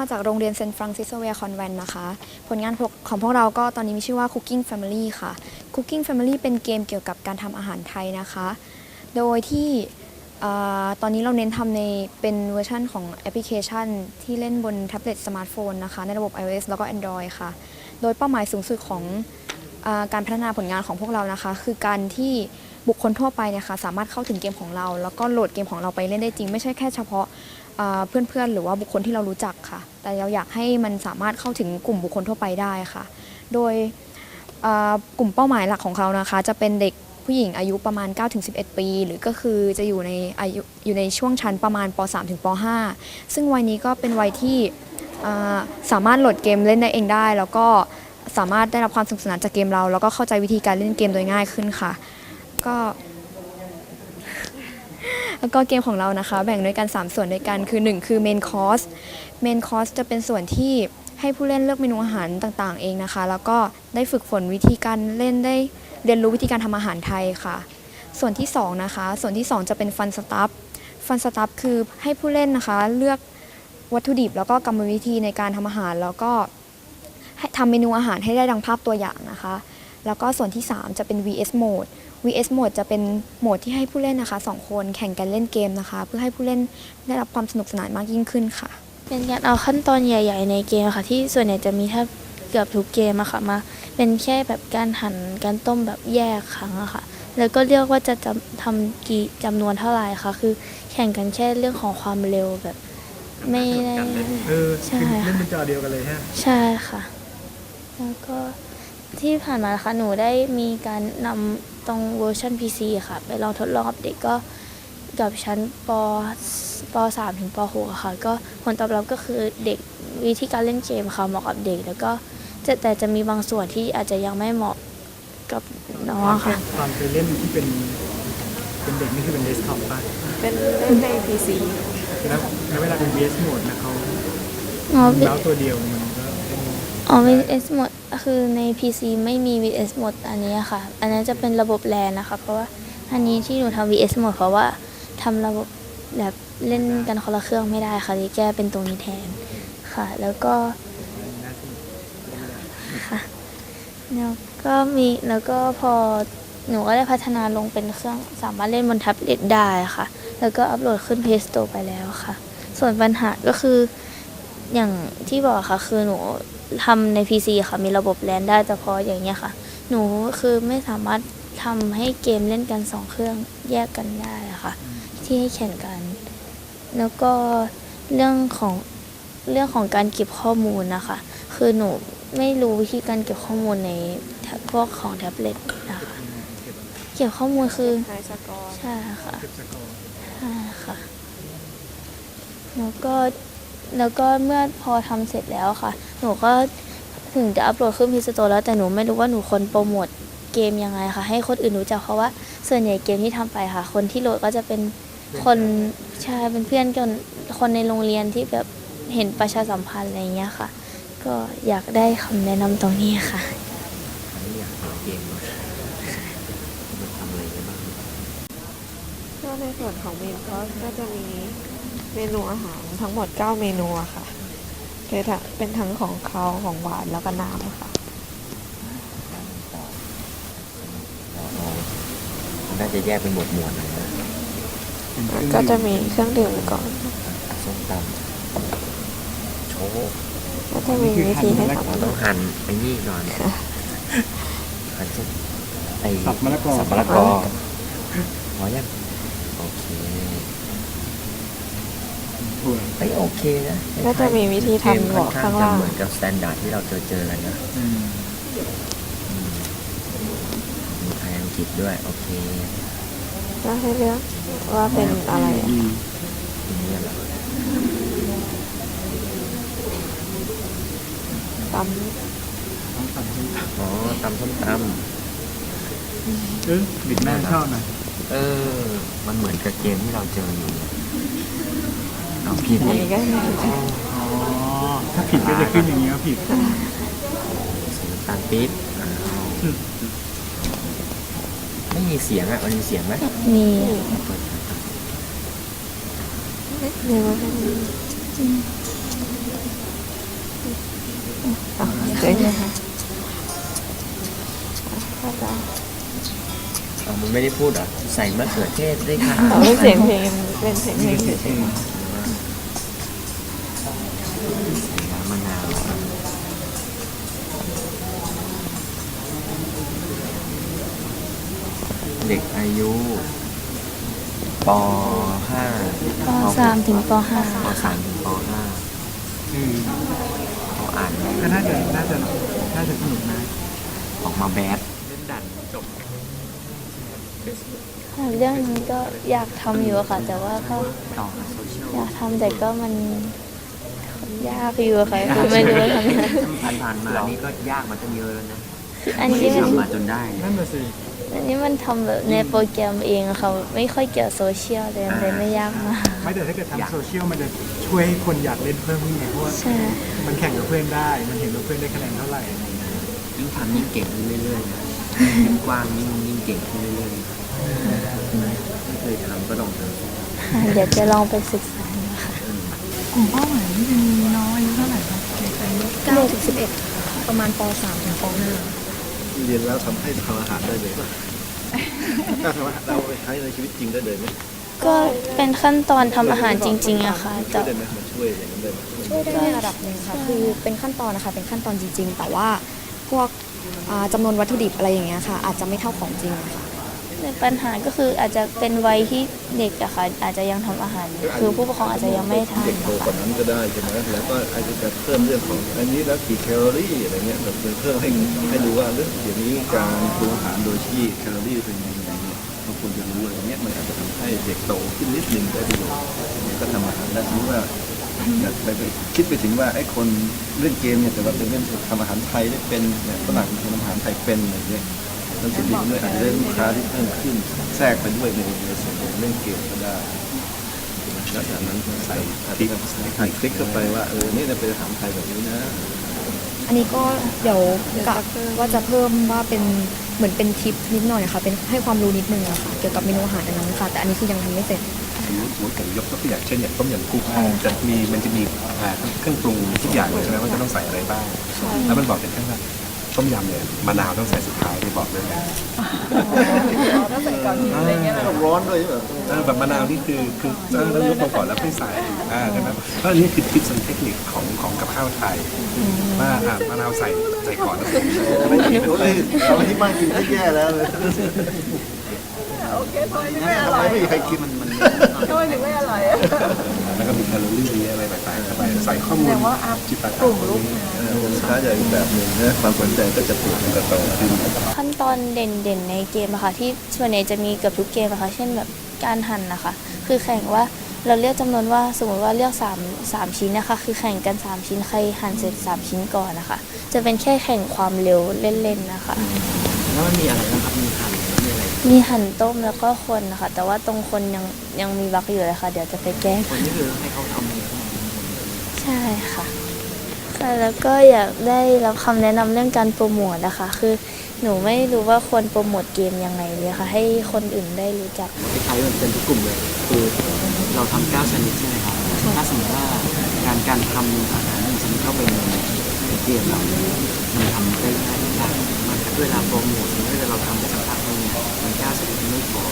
มาจากโรงเรียนเซนต์ฟรังซิสเวียคอนแวนนะคะ ผลงานพวกของพวกเราก็ตอนนี้มีชื่อว่า Cooking Family ค่ะ Cooking Family เป็นเกมเกี่ยวกับการทำอาหารไทยนะคะ โดยที่อตอนนี้เราเน้นทำในเป็นเวอร์ชันของแอปพลิเคชัน ที่เล่นบนแท็บเล็ตสมาร์ทโฟนนะคะ ในระบบ iOS แล้วก็ Android ค่ะ โดยเป้าหมายสูงสุดของอการพัฒนาผลงานของพวกเรานะคะ คือการที่บุคคลทั่วไปเนี่ยค่ะสามารถเข้าถึงเกมของเรา แล้วก็โหลดเกมของเราไปเล่นได้จริง ไม่ใช่แค่เฉพาะ เพื่อนๆ หรือว่าบุคคลที่เรารู้จักค่ะ แต่เราอยากให้มันสามารถเข้าถึงกลุ่มบุคคลทั่วไปได้ค่ะ โดยกลุ่มเป้าหมายหลักของเขานะคะ จะเป็นเด็กผู้หญิงอายุประมาณ 9-11 ปี หรือก็คือจะอยู่ในอายุอยู่ในช่วงชั้นประมาณป .3 ถึงป .5 ซึ่งวัยนี้ก็เป็นวัยที่สามารถโหลดเกมเล่นได้เองได้ แล้วก็สามารถได้รับความสนุกสนานจากเกมเรา แล้วก็เข้าใจวิธีการเล่นเกมโดยง่ายขึ้นค่ะ ก็ แล้วก็เกมของเรานะคะ แบ่งด้วยกัน 3 ส่วนด้วยกันคือ 1 คือเมนคอร์สเมนคอร์สจะเป็นส่วนที่ให้ผู้เล่นเลือกเมนูอาหารต่างๆ เองนะคะ แล้วก็ได้ฝึกฝนวิธีการเล่นได้เรียนรู้วิธีการทำอาหารไทยค่ะ ส่วนที่ 2 นะคะ ส่วนที่ 2 จะเป็นฟันสตัฟฟันสตัฟคือให้ผู้เล่นนะคะเลือกวัตถุดิบแล้วก็กรรมวิธีในการทำอาหาร แล้วก็ทำเมนูอาหารให้ได้ดังภาพตัวอย่างนะคะ แล้วก็ส่วนที่ 3 จะเป็น VS Mode VS Mode จะเป็นโหมดที่ให้ผู้เล่นนะคะสองคนแข่งกันเล่นเกมนะคะ เพื่อให้ผู้เล่นได้รับความสนุกสนานมากยิ่งขึ้นค่ะ เป็นการเอาขั้นตอนใหญ่ ๆ ในเกมค่ะ ที่ส่วนใหญ่จะมีแทบเกือบทุกเกมอะค่ะมาเป็นแค่แบบการหั่นการต้มแบบแยกครั้งอะค่ะ แล้วก็เรียกว่าจะจำทำกี่จำนวนเท่าไหร่ค่ะ คือแข่งกันแค่เรื่องของความเร็วแบบ ไม่ได้ เออใช่คือค่ะเล่นเป็นจอเดียวกันเลยฮะ ใช่ค่ะ แล้วก็ ที่ผ่านมานะคะหนูได้มีการนำตรงเวอร์ชัน PC ค่ะ ไปลองทดลองกับเด็กก็กับชั้นปป3ถึงป6อะค่ะ ก็ผลตอบรับก็คือเด็กวิธีการเล่นเกมค่ะเหมาะกับเด็ก แล้วก็จะแต่จะมีบางส่วนที่อาจจะยังไม่เหมาะกับน้องค่ะตอนไปเล่นที่เป็นเป็นเด็กนี่คือเป็นเดสก์ท็อปป่ะเป็นเล่นใน PC แล้วแล้วเวลาเป็น VS Mode นะเขาอ๋อเมาส์ตัวเดียวมันก็เล่น อ๋อ VS Mode คือใน PC ไม่มี VS Mod อันนี้ค่ะ อันนั้นจะเป็นระบบแลนนะคะ เพราะว่าอันนี้ที่หนูทำ VS Mod เพราะว่าทำระบบแบบเล่นกันคนละเครื่องไม่ได้ค่ะที่แก้เป็นตรงนี้แทนค่ะ แล้วก็ค่ะแล้วก็มีแล้วก็พอหนูก็ได้พัฒนาลงเป็นเครื่องสามารถเล่นบนแท็บเล็ตได้ค่ะ แล้วก็อัปโหลดขึ้น Play Store ไปแล้วค่ะ ส่วนปัญหาก็คือ อย่างที่บอกค่ะคือหนูทำใน PC ค่ะมีระบบแลนได้แต่พออย่างเงี้ยค่ะ หนูคือไม่สามารถทำให้เกมเล่นกันสองเครื่องแยกกันได้อะค่ะ ที่ให้แข่งกัน แล้วก็เรื่องของเรื่องของการเก็บข้อมูลนะคะ คือหนูไม่รู้วิธีการเก็บข้อมูลในแท็บพวกของแท็บเล็ตนะคะ เก็บข้อมูลคือไฮสกอร์ใช่ค่ะเก็บสกอร์ใช่ค่ะแล้วก็ แล้วก็เมื่อพอทำเสร็จแล้วค่ะ หนูก็ถึงจะอัปโหลดขึ้นพีสโตแล้วแต่หนูไม่รู้ว่าหนูควรโปรโมทเกมยังไงค่ะ ให้คนอื่นรู้จักเพราะว่าส่วนใหญ่เกมที่ทำไปค่ะ คนที่โหลดก็จะเป็นคนใช่เป็นเพื่อนกันคนในโรงเรียนที่แบบเห็นประชาสัมพันธ์อะไรอย่างเงี้ยค่ะ ก็อยากได้คำแนะนำตรงนี้ค่ะอันนี้อยากเห็นเกมเนาะมันทำอะไรได้บ้างก็ในส่วนของเมนคอสก็จะมี เมนูอาหารทั้งหมด 9 เมนูอะค่ะคือทั้งเป็นทั้งของเขาวของหวานแล้วก็น้ำค่ะเราเอามันน่าจะแยกเป็นหมวดหมวดหน่อยนะเป็นเครื่องก็จะดื่มีเครื่องดื่มก่อนส้มตำโชว์ก็จะมีวิธีให้ทเราต้องหั่นไอ้นี่ก่อนหั่นส้มไอ้สับมะละกอสับมะละกอพอยังโอเค ถั่วเอ้ยโอเคนะำก็จะมีวิธีเกมทำบค่ออนกข้างข้างจะล่าง เหมือนกับสแตนดาร์ดที่เราเจอเจอกันนะอืมอืมมีไทยอังกฤษด้วย โอเคก็ให้เลือกว่าเป็นอะไรอะดีทีนี้เหรอตต้องสั่งส้มตอ๋อตำส้มตำำเออเด็กน่าชอบนะเออ มันเหมือนกับเกมที่เราเจออยู่เนี่ยเอาผิดำอันอีนี้กก็มีอ๋อถ้าผิดก็จะขึ้นอย่างนี้ว่าผิดสีน้ำตาลปี๊บอ้าวไม่มีเสียงอะมันมีเสียงไหมมีเปิดครับในเวอร์ชันนี้เดี๋ยวอ๋อมันไม่ได้พูดเหรอะใส่มะเขือเทศด้วยค่ะเอาเป็นเสียงเพลงเป็นเสียงเพลงเฉยใส่น้ำมะนาว เด็กอายุป .5 ปสามถึงปห้าป .3 ถึงปอืม .5 เขาอ่านก็น่าจะน่าจะน่าจะสนุกนะออกมาแบดเล่นดันจบเรื่องนี้ก็อยากทำอยู่อะค่ะ แต่ว่าก็ต่อโซเชียลอยากทำแต่ก็มันยากอยู่อะค่ะคือไม่รู้ว่าทำยังไงผ่านผ่านๆมานี่ก็ยากมาตั้งเยอะแล้วนะคืออันนี้มัน ทำมาจนได้นั่นน่ะสิ อันนี้มันทำแบบในโปรแกรมเองอะค่ะไม่ค่อยเกี่ยวโซเชียลเลยมันเลยไม่ยากมาก ไม่แต่ถ้าเกิดอยากทำโซเชียลมันจะช่วยให้คนอยากเล่นเพิ่มขึ้นไงเพราะว่าใช่ มันแข่งกับเพื่อนได้ มันเห็นว่าเพื่อนได้คะแนนเท่าไหร่อะไรอย่างเงี้ยยิ่งทำยิ่งเก่งขึ้นเรื่อยๆนะยิ่งกว้างยิ่งยิ่งเก่งขึ้นเรื่อยๆไม่เคยทำก็ลองทำเดี๋ยวจะลองไปศึกษาดูค่ะกลุ่มเป้าหมายนี่จะมีน้องอายุเท่าไหร่ครับในอายุ9ถึง11 ประมาณป .3 ถึงป .5 เรียนแล้วทำให้ทำอาหารได้เลยป่ะถ้าทำอาหารเราไปใช้ในชีวิตจริงได้เลยไหมก็เป็นขั้นตอนทำอาหารจริง ๆอะค่ะช่แต่วยได้ไหมมันช่วยอย่างนั้นได้ไหมช่วยได้ในระดับหนึ่งค่ะ คือเป็นขั้นตอนนะคะ เป็นขั้นตอนจริง ๆ แต่ว่าพวกอ่าจำนวนวัตถุดิบอะไรอย่างเงี้ยค่ะ อาจจะไม่เท่าของจริงอะค่ะใน ปัญหาก็คืออาจจะเป็นวัยที่เด็กอะค่ะอาจจะยังทำอาหาร คือผู้ปกครองอาจจะยังไม่ทำเด็กโตกว่านั้นก็ได้ใช่ไหมแล้วก็อาจจะเพิ่มเรื่องของอันนี้แล้วกี่แคลอรี่อะไรเงี้ยแบบเพิ่มให้ให้ดูว่าเรื่องเดี๋ยวนี้การปรุงอาหารโดยที่แคลอรี่เป็นยังไงเราควรจะรู้อะไรเงี้ยมันอาจจะทำให้เด็กโตขึ้นนิดนึงได้ประโยชน์ก็ทำอาหารได้ทีนี้ว่าอยากไปไปคิดไปถึงว่าไอ้คนเล่นเกมเนี่ยแต่ว่าเป็นเล่นทำอาหารไทยได้เป็นเนี่ยฝรั่งทำอาหารไทยเป็นอะไรเงี้ย แล้วจะดีด้วยอาจจะได้ลูกค้าที่เพิ่มขึ้น แทรกไปด้วยในในส่วนของเล่นเกมก็ได้แล้วจากนั้นก็ใส่คลิกใส่คลิกเข้าไปว่าเออนี่เราเป็นอาหารไทยแบบนี้นะ อันนี้ก็เดี๋ยวกะว่าจะเพิ่มว่าเป็นเหมือนเป็นทิปนิดหน่อยค่ะ เป็นให้ความรู้นิดนึงอะค่ะเกี่ยวกับเมนูอาหารอันนั้นค่ะแต่อันนี้คือยังทำไม่เสร็จสมมติสมมติผมยกตัวอย่างเช่นอย่างต้มยำกุ้งจะมีมันจะมีอ่าเครื่องปรุงทุกอย่างเลยใช่ไหมว่าจะต้องใส่อะไรบ้าง แล้วมันบอกเป็นแค่ว่า ต้มยำเนี่ยมะนาวต้องใส่สุดท้ายไปบอกด้วยนะต้องร้อนด้วยใช่ไหมเออแบบมะนาวนี่คือคือเออต้องยกมาก่อนแล้วค่อยใส่อ่าใช่ไหมเพราะอันนี้คือทิปส์เทคนิคของของกับข้าวไทยว่าอ่ามะนาวใส่ใส่ก่อนแล้วใส่ไม่กินโอ้ยทำที่บ้านกินก็แย่แล้วเลยทำไมไม่มีใครกินมันมัน แล้วก็มีแคลอรี่อะไรต่างๆเข้าไปใส่ข้อมูลจิตตกลุ่มลูกเออลูกค้าจะอีกแบบหนึ่งนะความสนใจก็จะเปลี่ยนกระโตขึ้นขั้นตอนเด่นๆในเกมอะค่ะที่ส่วนใหญ่จะมีเกือบทุกเกมอะค่ะเช่นแบบการหั่นนะคะคือแข่งว่าเราเลือกจำนวนว่าสมมติว่าเลือก3 3ชิ้นนะคะ คือแข่งกัน 3 ชิ้นใครหั่นเสร็จ 3 ชิ้นก่อนนะคะ จะเป็นแค่แข่งความเร็วเล่นๆนะคะ แล้วมันมีอะไรบ้างครับมีหั่นแล้ว มีอะไรมีหั่นต้มแล้วก็คนนะคะแต่ว่าตรงคนยังยังมีบักอยู่เลยค่ะ เดี๋ยวจะไปแก้คนที่คือให้เขาทำเองใช่ค่ะค่ะแล้วก็อยากได้รับคำแนะนำเรื่องการโปรโมทนะคะ คือหนูไม่รู้ว่าควรโปรโมทเกมยังไงเลยค่ะ ให้คนอื่นได้รู้จักคล้ายๆมันเป็นทุกกลุ่มเลย คือเราทำเก้าชนิดใช่ไหมครับถ้าสมมติว่าการการทำอาหารหนึ่งชนิดเข้าไปในในเกมเราเนี่ยมันทำได้ง่ายยากมันเวลาโปรโมทเวลาเราทำไปสักพักนึงเนี่ย มันเก้าชนิดมันไม่พอ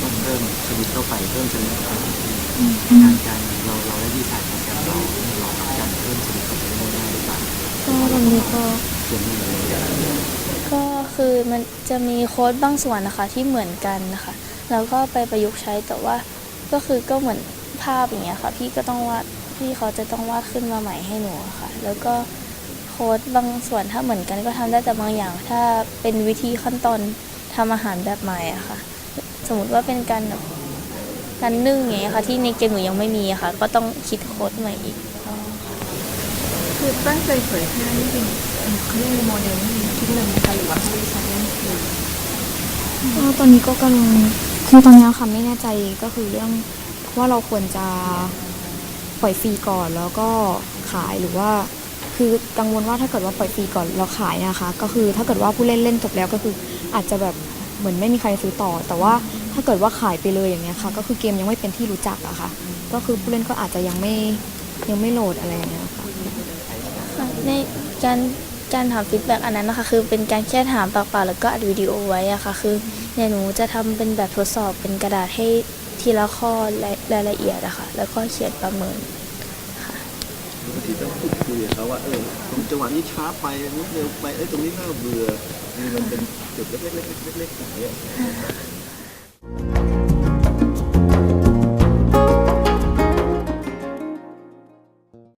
ต้องเพิ่มชนิดเข้าไปเพิ่มชนิดเข้าไปการการเราเราได้ดีไซน์โปรแกรมเราเราการเพิ่มชนิดเข้าไปได้ง่ายหรือเปล่าก็วันนี้ก็เขียนนกันก็คือมันจะมีโค้ดบางส่วนนะคะที่เหมือนกันนะคะแล้วก็ไปประยุกต์ใช้แต่ว่าก็คือก็เหมือนภาพอย่างเงี้ยค่ะ พี่ก็ต้องวาดพี่เขาจะต้องวาดขึ้นมาใหม่ให้หนูค่ะ แล้วก็โค้ดบางส่วนถ้าเหมือนกันก็ทำได้แต่บางอย่าง ถ้าเป็นวิธีขั้นตอน ทำอาหารแบบใหม่อะค่ะ สมมติว่าเป็นการแบบการนึ่งอย่างเงี้ยค่ะที่ในเกมหนูยังไม่มีอะค่ะ ก็ต้องคิดโค้ดใหม่อีก คือตั้งใจเผยแพร่นี่เป็นเขาเรียกโมเดลนี่คิดเลยนะคะหรือว่าเขาใช้เล่นเกมก็ตอนนี้ก็กำลังคือตอนนี้ค่ะไม่แน่ใจก็คือเรื่องว่าเราควรจะปล่อยฟรีก่อนแล้วก็ขายหรือว่า คือกังวลว่าถ้าเกิดว่าปล่อยฟรีก่อนแล้วขายนะคะ ก็คือถ้าเกิดว่าผู้เล่นเล่นจบแล้วก็คืออาจจะแบบเหมือนไม่มีใครซื้อต่อ แต่ว่าถ้าเกิดว่าขายไปเลยอย่างเงี้ยค่ะ ก็คือเกมยังไม่เป็นที่รู้จักอะค่ะ ก็คือผู้เล่นก็อาจจะยังไม่ยังไม่โหลดอะไรอย่างเงี้ยค่ะในการการถามฟีดแบ็กอันนั้นนะคะคือเป็นการแค่ถามปากๆแล้วก็อัดวิดีโอไว้อะค่ะคือเนี่ยหนูจะทำเป็นแบบทดสอบเป็นกระดาษให้ทีละข้อและรายละเอียดอะค่ะแล้วก็เขียนประเมิน บางทีต้องพูด คุยกับเขาว่าเออตรงจังหวะนี้ช้าไปอันนี้เร็วไปเอ้ยตรงนี้น่าเบื่อนี่มันเป็นจุดเล็กๆเล็กๆเล็กๆอย่างเงี้ย